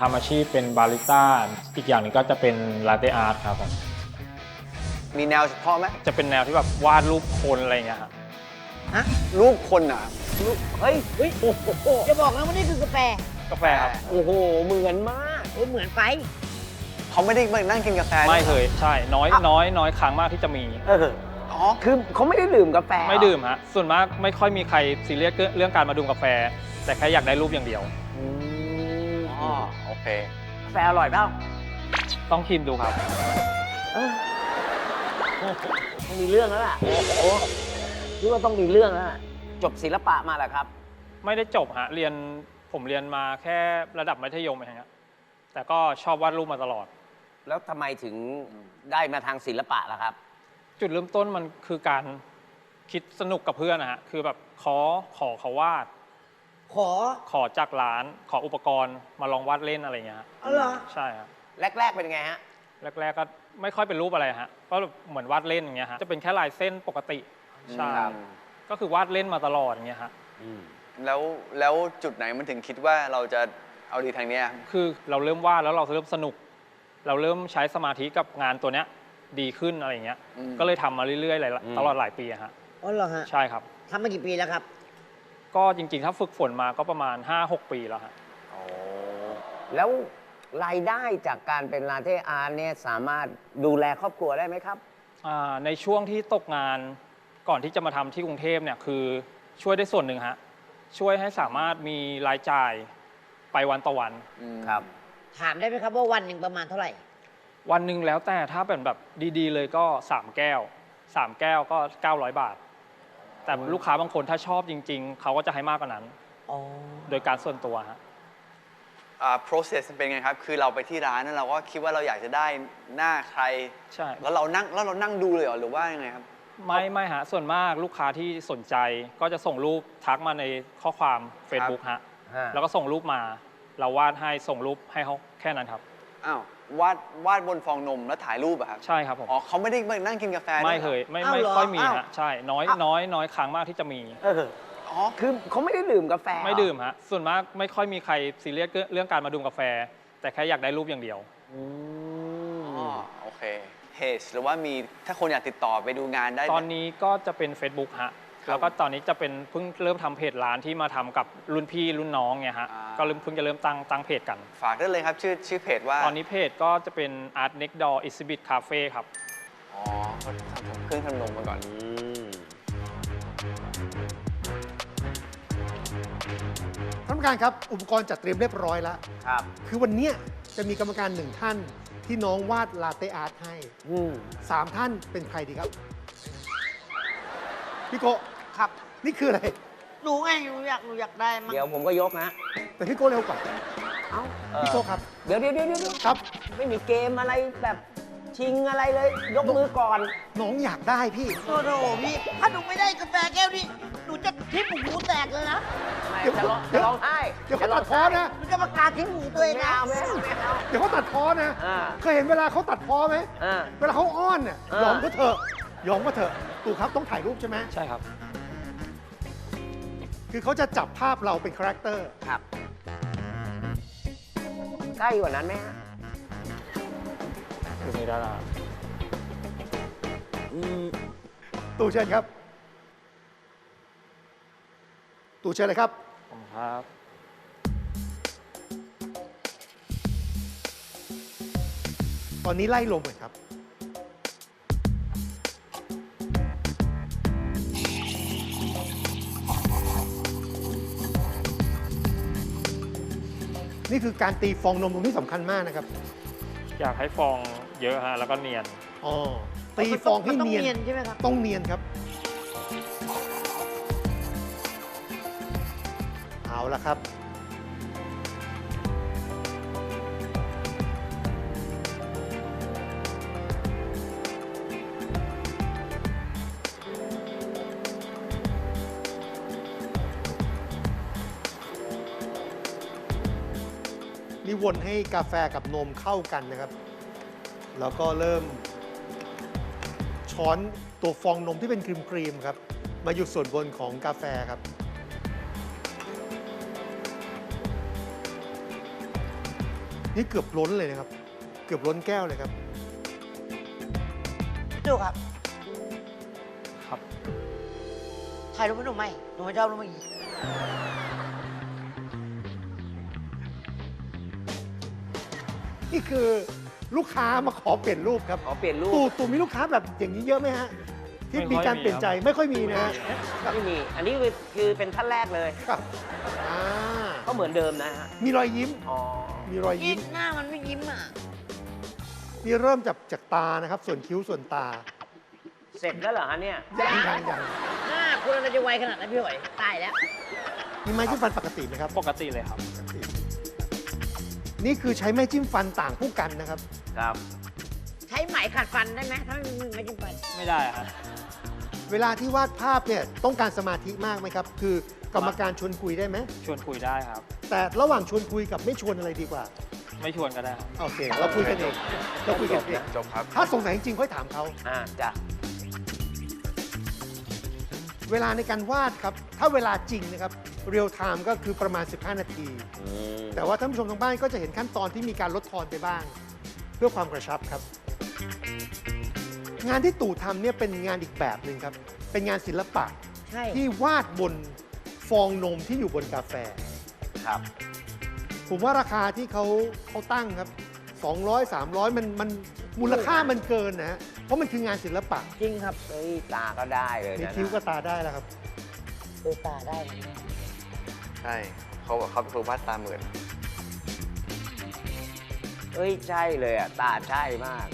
ทำอาชีพเป็นบาริสต้า อีกอย่างหนึงก็จะเป็นลาเต้อาร์ตครับผมมีแนวเฉพาะไหมจะเป็นแนวที่แบบวาดรูปคนอะไรอย่างเงี้ยครับรูปคนอะเฮ้ยเฮ้ยโอ้โหจะบอกนะว่านี่คือกาแฟกาแฟครับ โอ้โหเหมือนมากโอ้ยเหมือนไป เขาไม่ได้มานั่งกินกาแฟไม่ด้วเคยใช่น้อยน้อยน้อยครั้งมากที่จะมี เอออ๋อคือเขาไม่ได้ดื่มกาแฟไม่ดื่มฮะส่วนมากไม่ค่อยมีใครซีเรียสเรื่องการมาดื่มกาแฟ แต่แค่อยากได้รูปอย่างเดียว อืม อ๋อโอเคกาแฟอร่อยเปล่าต้องชิมดูครับ เออต้องมีเรื่องแล้วล่ะโอ้โหคิดว่าต้องมีเรื่องแล้วล่ะจบศิลปะมาแหละครับ ไม่ได้จบฮะเรียนผมเรียนมาแค่ระดับมัธยมเองฮะแต่ก็ชอบวาดรูปมาตลอด แล้วทำไมถึงได้มาทางศิลปะล่ะครับ จุดเริ่มต้นมันคือการคิดสนุกกับเพื่อนนะฮะ คือแบบขอขอเขาวาด ขอ ขอจากร้านขออุปกรณ์มาลองวาดเล่นอะไรอย่างเงี้ยฮะอ๋อเหรอ ใช่ครับแรก ๆ เป็นไงฮะ แรก ๆ ก็ไม่ค่อยเป็นรูปอะไรฮะก็เหมือนวาดเล่นอย่างเงี้ยฮะจะเป็นแค่ลายเส้นปกติใช่ครับ ก็คือวาดเล่นมาตลอดอย่างเงี้ยฮะ แล้วแล้วจุดไหนมันถึงคิดว่าเราจะเอาดีทางเนี้ย คือเราเริ่มวาดแล้วเราเริ่มสนุก เราเริ่มใช้สมาธิกับงานตัวเนี้ยดีขึ้นอะไรอย่างเงี้ย อืม ก็เลยทำมาเรื่อยๆหลายอืมตลอดหลายปีอะฮะ อ๋อเหรอฮะใช่ครับ ทำมากี่ปีแล้วครับ ก็จริงๆ ถ้าฝึกฝนมาก็ประมาณ 5-6 ปีแล้วฮะแล้วรายได้จากการเป็นลาเต้อาร์ตเนี่ยสามารถดูแลครอบครัวได้ไหมครับ อ่าในช่วงที่ตกงานก่อนที่จะมาทำที่กรุงเทพเนี่ยคือช่วยได้ส่วนหนึ่งฮะช่วยให้สามารถมีรายจ่ายไปวันต่อวันอืมครับ ถามได้ไหมครับว่าวันหนึ่งประมาณเท่าไหร่ วันหนึ่งแล้วแต่ถ้าเป็นแบบดีๆ เลยก็ 3 แก้ว 3 แก้วก็ 900 บาท แต่ลูกค้าบางคนถ้าชอบจริง ๆ เขาก็จะให้มากกว่านั้น อ๋อ โดยการส่วนตัวฮะ อ่า process มันเป็นไงครับ คือเราไปที่ร้านแล้วเราก็คิดว่าเราอยากจะได้หน้าใคร ใช่ แล้วเรานั่งแล้วเรานั่งดูเลยเหรอหรือว่ายังไงครับ ไม่ไม่ฮะ ส่วนมากลูกค้าที่สนใจก็จะส่งรูปทักมาในข้อความ Facebook ฮะ ฮะ แล้วก็ส่งรูปมา เราวาดให้ส่งรูปให้เขาแค่นั้นครับ อ้าว วาดวาดบนฟองนมแล้วถ่ายรูปอะครับ ใช่ครับผม อ๋อเขาไม่ได้มานั่งกินกาแฟด้วยไม่หรอ เคยไม่อ้าวไม่เหรอค่อยมีอ้าว ฮะใช่น้อยอ้าวน้อยน้อยครั้งมากที่จะมี เอออ๋อ คือเขาไม่ได้ดื่มกาแฟไม่ดื่มฮะส่วนมากไม่ค่อยมีใครซีเรียสเรื่องการมาดื่มกาแฟ แต่แค่อยากได้รูปอย่างเดียว อืมอ๋อโอเคเพจหรือว่ามีถ้าคนอยากติดต่อไปดูงานได้ตอนนี้ก็จะเป็น Facebook ฮะครับ แล้วก็ตอนนี้จะเป็นเพิ่งเริ่มทำเพจร้านที่มาทำกับรุ่นพี่รุ่นน้องเนี่ยฮะอ่าก็เริ่มเพิ่งจะเริ่มตั้งตั้งเพจกัน ฝากได้เลยครับชื่อชื่อเพจว่า ตอนนี้เพจก็จะเป็น Art Next Door Exhibit Cafe ครับอ๋อเขาทำเครื่องทำนมมาก่อนอืมท่านผู้การครับอุปกรณ์จัดเตรียมเรียบร้อยแล้วครับคือวันเนี้ยจะมีกรรมการหนึ่งท่านที่น้องวาดลาเต้อาร์ตให้อืมสามท่านเป็นใครดีครับ พี่โกะครับ นี่คืออะไร หนูไงหนูอยากหนูอยากได้มั้งเดี๋ยวผมก็ยกนะแต่พี่โกะเร็วกว่าเอ้าเออพี่โกะครับ เดี๋ยวเดี๋ยวเดี๋ยวเดี๋ยวครับ ไม่มีเกมอะไรแบบชิงอะไรเลย ยกมือก่อน น้องอยากได้พี่ โอ้โหพี่ถ้าหนูไม่ได้กาแฟแก้วนี้หนูจะทิ่มหูแตกเลยนะเดี๋ยวจะร้องเดี๋จะยว ร้องไห้เดี๋ยวเขาจะร้ตังดพ้อนะ หนูจะประกาศทิ้งหูตัวเองไม่นะเอาไม่เอาไม่เอา เดี๋ยวเขาตัดพ้อนะ อ่า เคยเห็นเวลาเขาตัดพ้อไหม อ่า เวลาเขาอ้อนเนี่ยอ่ายอมก็เถอะยอมก็เถอะ ตู่ครับต้องถ่ายรูปใช่ไหมใช่ครับ คือเขาจะจับภาพเราเป็นคาแรคเตอร์ ครับ ใกล้กว่านั้นไหมฮะคือนี้ได้แล้วครับอืมตู่เชิญครับ ตู่เชิญเลยครับ ผมครับ ตอนนี้ไล่ลมก่อนครับ นี่คือการตีฟองนมตรงนี้สำคัญมากนะครับอยากให้ฟองเยอะฮะแล้วก็เนียน อ๋อตีฟองให้มัต้เนียน เนียนใช่ไหมครับ ต้องเนียนครับ เอาละครับ นี่วนให้กาแฟกับนมเข้ากันนะครับ แล้วก็เริ่ม ช้อนตัวฟองนมที่เป็นครีมครีมๆครับ มาอยู่ส่วนบนของกาแฟครับพนี่เกือบล้นเลยนะครับ เกือบล้นแก้วเลยครับดูครับ ครับถ่ายรูปให้หนูไหมหนูไม่ชอบรูปเมื่อกี้ นี่คือลูกค้ามาขอเปลี่ยนรูปครับ ขอเปลี่ยนรูตู่ปตู่มีลูกค้าแบบอย่างนี้เยอะไหมฮะ ที่ไม่ค่อยมีการมีเปลี่ยนใจครับไม่ค่อยมีนะฮะไม่มี อันนี้คือคือเป็นท่านแรกเลยครับอ่าก็เหมือนเดิมนะฮะมีรอยยิ้มอ๋อมีรอยยิ้ยิ้มมหน้ามันไม่ยิ้มอะ นี่เริ่มจากจากตานะครับ ส่วนคิ้วส่วนตาเสร็จแล้วเหรอฮะเนี่ย ยังยังยังหน้าคุณอะไรจะไวขนาดนั้นพี่หอยตายแล้วมีไม้จิ้มฟันปกติไหมครับ ปกติเลยครับปกติ นี่คือใช้ไม้จิ้มฟันต่างผู้กันนะครับ ครับ ใช้ไหมขัดฟันได้ไหมถ้าไม่มีมือไม่จิ้มฟันไม่ได้ครับ เวลาที่วาดภาพเนี่ยต้องการสมาธิมากไหมครับ คือกรรมการชวนคุยได้ไหม ชวนคุยได้ครับ แต่ระหว่างชวนคุยกับไม่ชวนอะไรดีกว่า ไม่ชวนก็ได้ครับโอเค เราคุยกันเองเราคุยกันเองจบครับ ถ้าสงสัยจริงๆค่อยถามเขา อ่าจ้ะ เวลาในการวาดครับ ถ้าเวลาจริงนะครับเรียลไทม์ก็คือประมาณ 15 นาที อืมแต่ว่าท่านผู้ชมทางบ้านก็จะเห็นขั้นตอนที่มีการลดทอนไปบ้าง เพื่อความกระชับครับ งานที่ตู่ทำเนี่ยเป็นงานอีกแบบหนึ่งครับ เป็นงานศิลปะใช่ ที่วาดบนฟองนมที่อยู่บนกาแฟ ครับ ผมว่าราคาที่เขาเขาตั้งครับ 200 300 มันมันมูลค่ามันเกินนะฮะ เพราะมันคืองานศิลปะจริงครับเฮ้ยตาก็ได้เลยมีนะคิ้วกับตาได้แล้วครับ ดูตาได้เลยใช่เขาบอกเขาเป็นครูวาดตาเหมือนเฮ้ยใช่เลยอะตาใช่มาก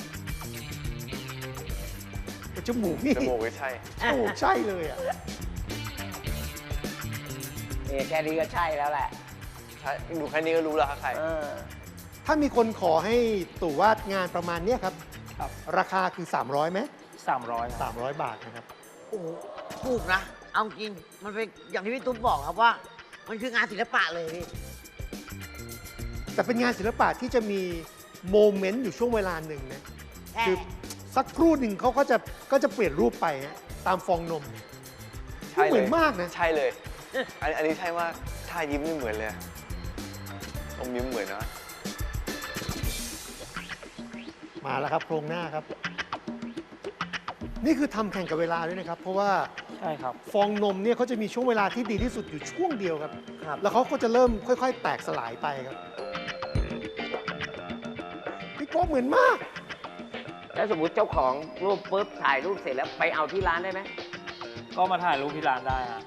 จมูกนี่จมูกก็ใช่ จมูกใช่เลยอะเนี่ยแค่นี้ก็ใช่แล้วแหละใช่ดูแค่นี้ก็รู้แล้วครับใคร เออถ้ามีคนขอให้ตู่วาดงานประมาณเนี้ยครับ ครับ ราคาคือ 300ไหม300ครับ300 บาทนะครับ โอ้โหถูกนะ เอาจริง มันเป็นอย่างที่พี่ตุ๊กบอกครับว่า มันคืองานศิลปะเลยพี่ แต่เป็นงานศิลปะที่จะมีโมเมนต์อยู่ช่วงเวลาหนึ่งนะแค่คือสักครู่หนึ่งเขาก็จะก็จะเปลี่ยนรูปไปฮะตามฟองนม ใช่เหเลมือยนมากนะ ใช่เลย อันอันนี้ใช่มากท่ายิ้มนี่เหมือนเลยอมยิ้มเหมือนนะ มาแล้วครับโครงหน้าครับ นี่คือทำแข่งกับเวลาด้วยนะครับ เพราะว่าใช่ครับ ฟองนมเนี่ยเขาจะมีช่วงเวลาที่ดีที่สุดอยู่ช่วงเดียวครับ ครับ แล้วเขาก็จะเริ่มค่อย ๆ แตกสลายไปครับพี่โก้เหมือนมาก แล้วสมมติเจ้าของรูปปุ๊บถ่ายรูปเสร็จแล้วไปเอาที่ร้านได้ไหมก็มาถ่ายรูปที่ร้านได้ฮะ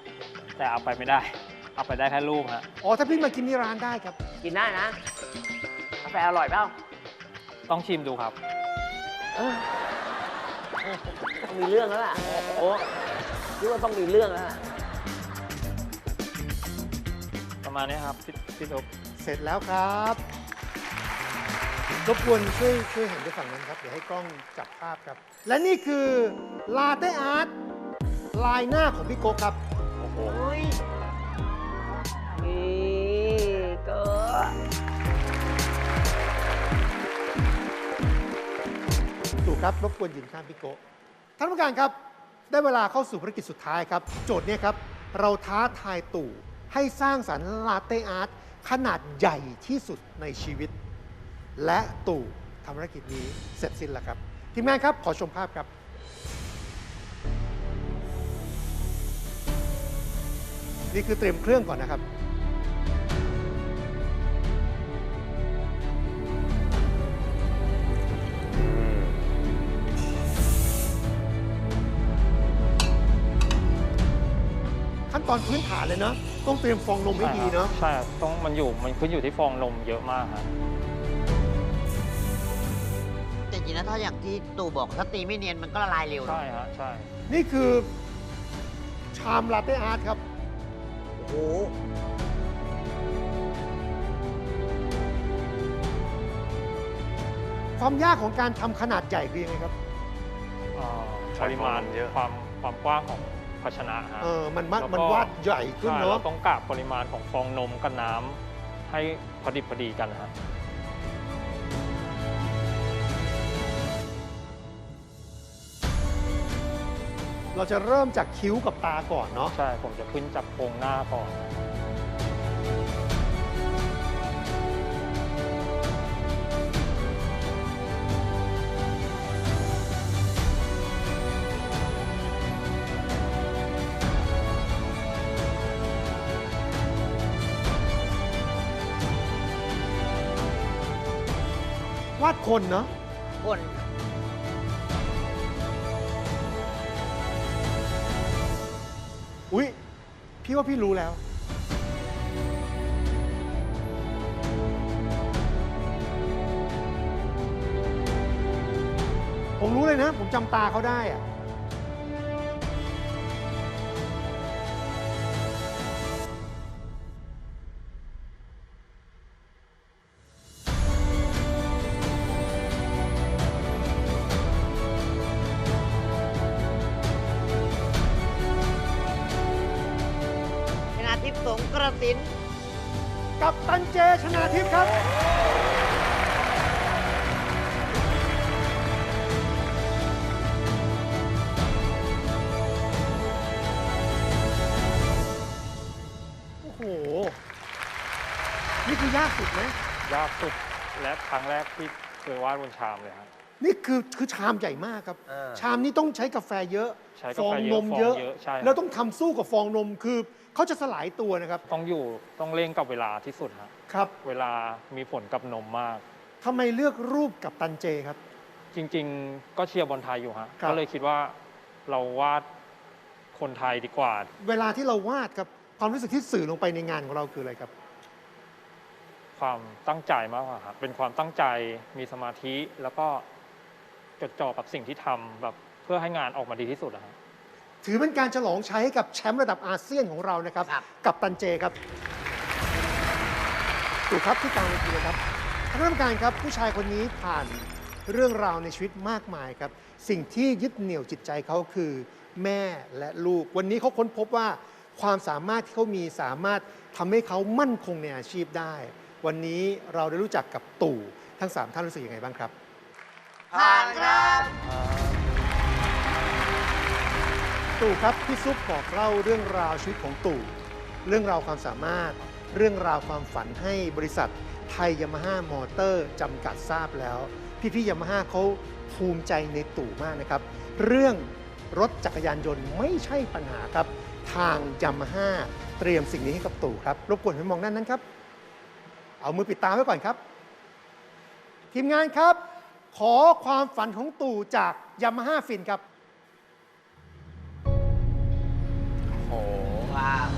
แต่เอาไปไม่ได้ เอาไปได้แค่รูปฮะอ๋อถ้าพี่มากินที่ร้านได้ครับ กินได้นะกาแฟอร่อยเปล่า ต้องชิมดูครับเออเออต้องมีเรื่องแล้วล่ะ โอ้คิดว่าต้องมีเรื่องแล้วล่ะประมาณนี้ครับพี่พี่ทุกเสร็จแล้วครับรบกวนช่วยช่วยหันไปฝั่งนั้นครับ เดี๋ยวให้กล้องจับภาพครับ และนี่คือลาเต้อาร์ตลายหน้าของพี่โก้ครับ โอ้โห ครับรบกวนยืนข้างพี่โก้ท่านผู้การครับได้เวลาเข้าสู่ภารกิจสุดท้ายครับ โจทย์เนี่ยครับ เราท้าทายตู่ให้สร้างสรรค์ลาเต้อาร์ตขนาดใหญ่ที่สุดในชีวิต และตู่ทำภารกิจนี้เสร็จสิ้นแล้วครับ ทีมงานครับขอชมภาพครับ นี่คือเตรียมเครื่องก่อนนะครับ ตอนพื้นฐานเลยเนาะต้องเตรียมฟองนมให้ดีเนาะใช่ครับต้องมันอยู่มันขึ้นอยู่ที่ฟองนมเยอะมากครับแต่จริงนะถ้าอย่างที่ตู่บอกถ้าตีไม่เนียนมันก็ละลายเร็วนะใช่ฮะใช่ นี่คือชามลาเต้อาร์ตครับ โอ้โห ความยากของการทำขนาดใหญ่คือยังไงครับ เอ่อใช้ปริมาณฟองนมเยอะ ความความกว้างของ ภาชนะฮะเออมันมัดแล้วก็มันวาดใหญ่ขึ้นใช่เนาะเราต้องกะปริมาณของฟองนมกับน้ำให้พอดิบพอดีกันฮะเราจะเริ่มจากคิ้วกับตาก่อนเนาะ ใช่ผมจะขึ้นจากโครงหน้าก่อน คนเนาะคนอุ้ยพี่ว่าพี่รู้แล้ว ผมรู้เลยนะ ผมจำตาเขาได้อะ สงกระสิน กับตันเจชนาทิพย์ครับ โอ้โห นี่คือยากสุดไหมยากสุดและครั้งแรกที่เคยวาดบนชามเลยครับ นี่คือคือชามใหญ่มากครับเออชามนี้ต้องใช้กาแฟเยอะใช้ฟกาองแฟนเยอะมฟองเยอะ เยอะใช่ครับ แล้วต้องทำสู้กับฟองนมคือเขาจะสลายตัวนะครับต้องอยู่ต้องเร่งกับเวลาที่สุดฮะครับเวลามีผลกับนมมาก ทำไมเลือกรูปกับตันเจครับ จริง ๆ ก็เชียร์บอลไทยอยู่ฮะครับ ก็เลยคิดว่าเราวาดคนไทยดีกว่า เวลาที่เราวาดครับความรู้สึกที่สื่อลงไปในงานของเราคืออะไรครับ ความตั้งใจมากกว่าครับเป็นความตั้งใจมีสมาธิแล้วก็ จดจ่อกับสิ่งที่ทำแบบเพื่อให้งานออกมาดีที่สุดนะฮะถือเป็นการฉลองชัยให้กับแชมป์ระดับอาเซียนของเรานะครับ ครับ กับตันเจครับถูกครับที่กลางเวทีเลยครับท่านผู้การครับผู้ชายคนนี้ผ่านเรื่องราวในชีวิตมากมายครับ สิ่งที่ยึดเหนี่ยวจิตใจเขาคือแม่และลูก วันนี้เขาค้นพบว่าความสามารถที่เขามีสามารถทำให้เขามั่นคงในอาชีพได้ วันนี้เราได้รู้จักกับตู่ทั้งสามท่านรู้สึกยังไงบ้างครับ ผ่านครับ ตู่ครับพี่ซุปบอกเล่าเรื่องราวชีวิตของตู่ เรื่องราวความสามารถ เรื่องราวความฝันให้บริษัทไทยยามาฮ่ามอเตอร์จำกัดทราบแล้ว พี่ๆยามาฮ่าเขาภูมิใจในตู่มากนะครับ เรื่องรถจักรยานยนต์ไม่ใช่ปัญหาครับ ทางยามาฮ่าเตรียมสิ่งนี้ให้กับตู่ครับ รบกวนให้มองด้านนั้นครับ เอามือปิดตาไว้ก่อนครับ ทีมงานครับ ขอความฝันของตู่จากยามาฮ่าฟินครับ โอ้โหว้าว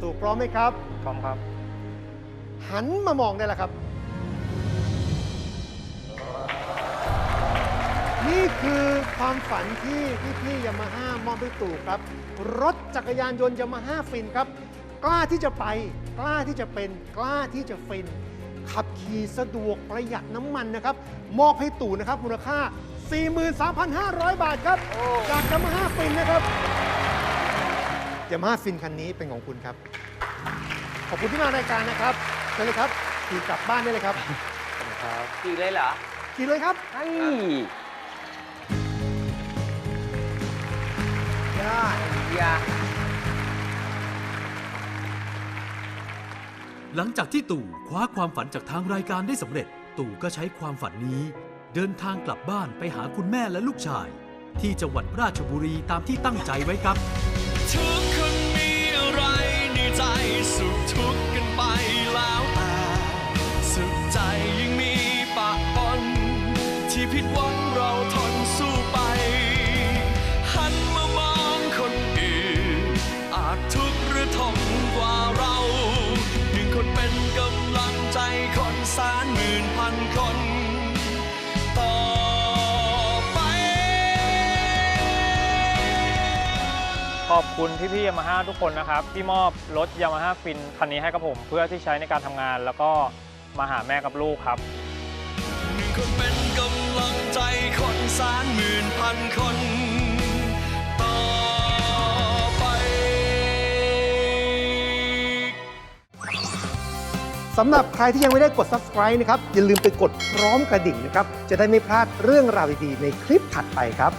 ตู่พร้อมไหมครับ พร้อมครับ หันมามองได้แล้วครับ นี่คือความฝันที่พี่ๆยามาฮ่ามอบให้ตู่ครับ รถจักรยานยนต์ยามาฮ่าฟินครับ กล้าที่จะไป กล้าที่จะเป็น กล้าที่จะฟิน ขับขี่สะดวกประหยัดน้ำมันนะครับ มอบให้ตู่นะครับ มูลค่า 43,500 บาทครับ จากยามาฮ่าฟินนะครับยามาฮ่าฟินคันนี้เป็นของคุณครับ ขอบคุณที่มารายการนะครับเชิญเลยครับขี่กลับบ้านได้เลยครับขอบคุณครับขี่เลยเหรอ ขี่เลยครับเฮ้ อดยาหลังจากที่ตู่คว้าความฝันจากทางรายการได้สำเร็จ ตู่ก็ใช้ความฝันนี้ เดินทางกลับบ้านไปหาคุณแม่และลูกชาย ที่จังหวัดราชบุรีตามที่ตั้งใจไว้ครับ อบคุณพี่ๆยามาฮ่าทุกคนนะครับ ที่มอบรถยามาฮ่าฟินคันนี้ให้กับผม เพื่อที่ใช้ในการทำงาน แล้วก็มาหาแม่กับลูกครับหนึ่งคนเป็นกำลังใจคนแสนหมื่นพันคนต่อไปสำหรับใครที่ยังไม่ได้กด subscribe นะครับ อย่าลืมไปกดพร้อมกระดิ่งนะครับ จะได้ไม่พลาดเรื่องราวดีๆในคลิปถัดไปครับ